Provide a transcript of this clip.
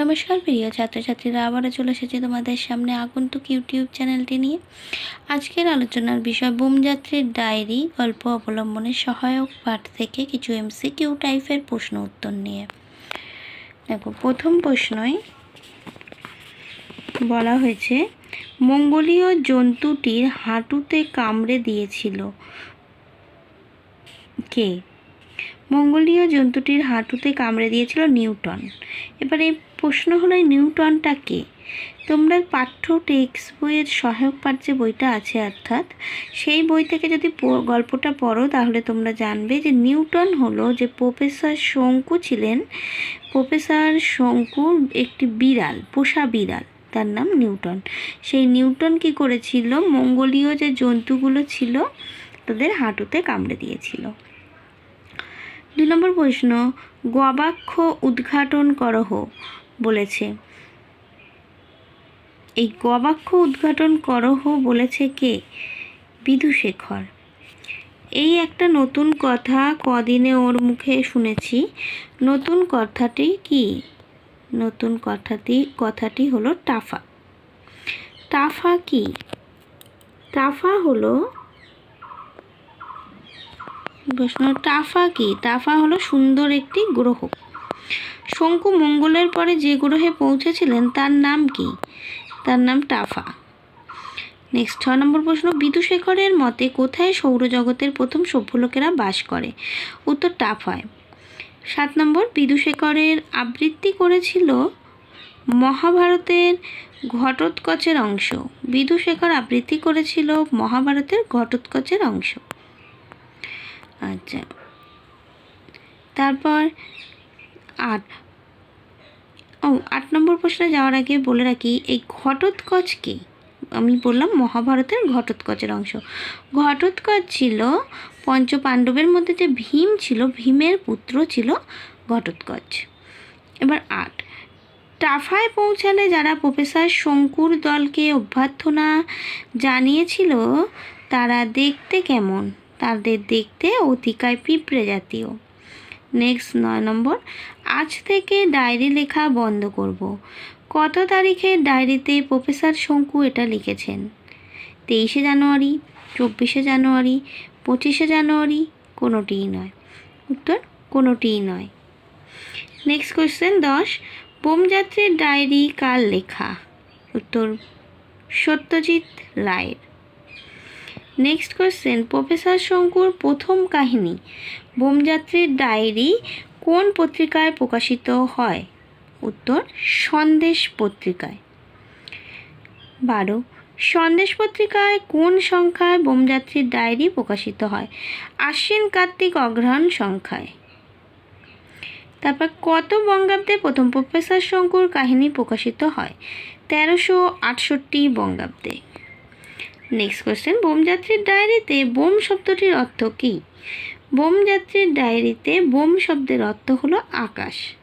নমস্কার প্রিয় ছাত্রছাত্রীরা, আবারও চলে এসেছে তোমাদের সামনে আগন্তুক ইউটিউব চ্যানেলটি নিয়ে। আজকের আলোচনার বিষয় বোমযাত্রীর ডায়েরি, গল্প অবলম্বনে সহায়ক পাঠ থেকে কিছু এমসি কিউ টাইপের প্রশ্ন উত্তর নিয়ে। দেখো, প্রথম প্রশ্নই বলা হয়েছে, মঙ্গোলীয় জন্তুটির হাঁটুতে কামড়ে দিয়েছিল কে? মঙ্গোলীয় জন্তুটির হাঁটুতে কামড়ে দিয়েছিল নিউটন। এবারে প্রশ্ন হলো নিউটনটা কে? তোমরা পাঠ্য টেক্সট বইয়ের সহায়ক পাঠ যে বইটা আছে অর্থাৎ, সেই বই থেকে যদি গল্পটা পড়ো, তাহলে তোমরা জানবে যে নিউটন হলো যে প্রফেসর শঙ্কু ছিলেন, প্রফেসর শঙ্কুর একটি বিড়াল, পোষা বিড়াল, তার নাম নিউটন। সেই নিউটন কি করেছিল? মঙ্গলীয় যে জন্তুগুলো ছিল, তাদের হাঁটুতে কামড়ে দিয়েছিল। দুই নম্বর প্রশ্ন গবাক্ষ উদ্ঘাটন করহ বলেছে। এই গবাক্ষ উদ্ঘাটন করহ বলেছে কে? বিধুশেখর এই একটা নতুন কথা কদিনে ওর মুখে শুনেছি। নতুন কথাটি কি? নতুন কথাটি কথাটি হলো টাফা। টাফা কি? টাফা হলো প্রশ্ন, টাফা কি? টাফা হলো সুন্দর একটি গ্রহ। শঙ্কু মঙ্গলের পরে যে গ্রহে পৌঁছেছিলেন, তার নাম কি? তার নাম টাফা। নেক্সট ছ নম্বর প্রশ্ন বিদুশেখরের মতে কোথায় সৌরজগতের প্রথম সভ্য লোকেরা বাস করে? উত্তর, টাফায়। সাত নম্বর বিদুশেখরের আবৃত্তি করেছিল মহাভারতের ঘটোৎকচের অংশ। বিদুশেখর আবৃত্তি করেছিল মহাভারতের ঘটোৎকচের অংশ। আচ্ছা। তারপর আট। ও, আট নম্বর প্রশ্নে যাওয়ার আগে বলে রাখি, এই ঘটোৎকচ কি? আমি বললাম মহাভারতের ঘটোৎকচের অংশ। ঘটোৎকচ ছিল পঞ্চ পাণ্ডবের মধ্যে যে ভীম ছিল, ভীমের পুত্র ছিল ঘটোৎকচ। এবার আট। টাফায় পৌঁছালে যারা প্রফেসর শঙ্কুর দলকে অভ্যর্থনা জানিয়েছিল, তারা দেখতে কেমন? তাদের দেখতে অতিকায় পিঁপড়ে জাতীয়। নেক্সট নয় নম্বর, আজ থেকে ডায়েরি লেখা বন্ধ করব। কত তারিখে ডায়েরিতে প্রফেসর শঙ্কু এটা লিখেছেন? তেইশে জানুয়ারি, চব্বিশে জানুয়ারি, পঁচিশে জানুয়ারি, কোনোটিই নয়। উত্তর, কোনোটিই নয়। নেক্সট কোয়েশ্চেন দশ, বোমযাত্রীর ডায়েরি কার লেখা? উত্তর, সত্যজিৎ রায়ের। নেক্সট কোয়েশ্চেন প্রফেসর শঙ্কুর প্রথম কাহিনী বোমযাত্রীর ডায়েরি কোন পত্রিকায় প্রকাশিত হয়? উত্তর, সন্দেশ পত্রিকায়। বারো, সন্দেশ পত্রিকায় কোন সংখ্যায় বোমযাত্রীর ডায়েরি প্রকাশিত হয়? আশ্বিন কার্তিক অগ্রহণ সংখ্যায়। তারপর, কত বঙ্গাব্দে প্রথম প্রফেসর শঙ্কুর কাহিনী প্রকাশিত হয়? তেরোশো আটষট্টি বঙ্গাব্দে। নেক্সট কোয়েশ্চেন বোমযাত্রীর ডায়েরিতে বোম শব্দটির অর্থ কী? বোমযাত্রীর ডায়েরিতে বোম শব্দের অর্থ হলো আকাশ।